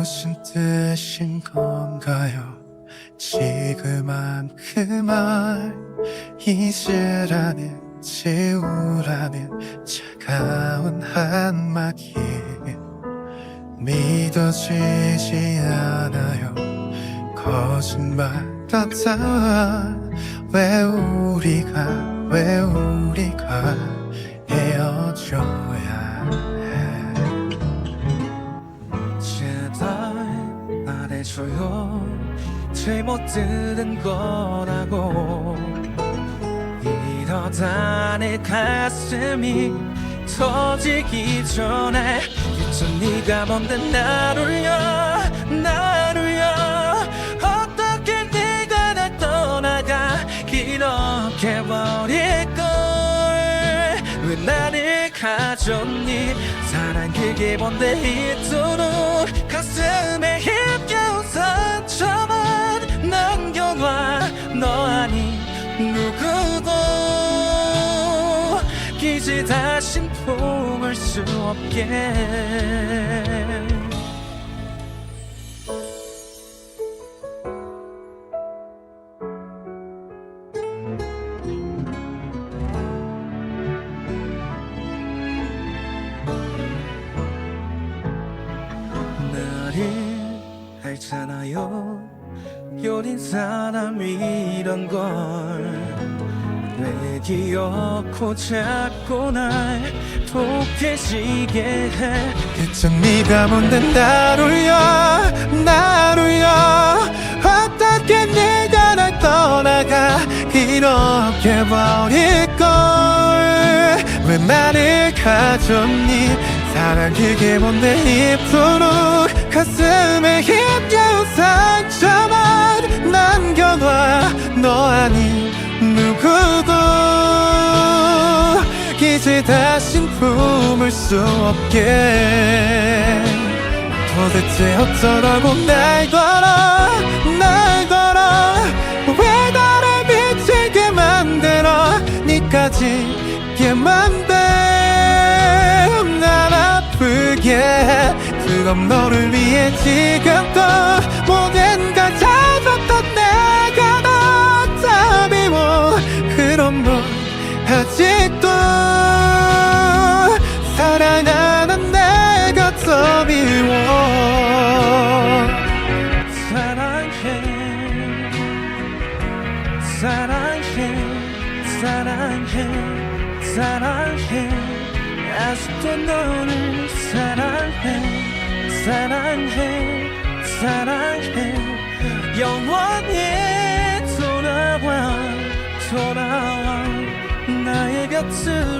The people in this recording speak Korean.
하신 건가요? 지금만 그말 잊으라는 지우라는 차가운 한마디. 믿어지지 않아요. 거짓말 같아. 왜 우리가 왜 우리가 잘못 들은 거라고. 이러다 내 가슴이 터지기 전에 이젠 네가 뭔데 나를 울려 나를 울려 어떻게 네가 날 떠나가 이렇게 버릴걸? 왜 나를 가졌니? 사랑 그게 뭔데? 이토록 가슴에 이제 다신 품을 수 없게. 나를 알잖아요. 여린 사람 이란 걸 왜 기어코 자꾸 날 독해지게 해. 대체 네가 뭔데 날 울려 날 울려. 어떻게 네가 날 떠나가 이렇게 버릴걸? 왜 나를 가졌니? 사랑 그게 뭔데 이토록 가슴에 힘겨운 상처만 남겨놔. 너 아니 다신 품을 수 없게. 도대체 어쩌라고 날 걸어 날 걸어. 왜 나를 미치게 만들어? 니까지 게만 돼난 아프게. 해 그건 너를 위해 지금도 모든 사랑해 사랑해 사랑해. 아직도 너를 사랑해 사랑해 사랑해. 영원히 돌아와 돌아와. 나의 곁으로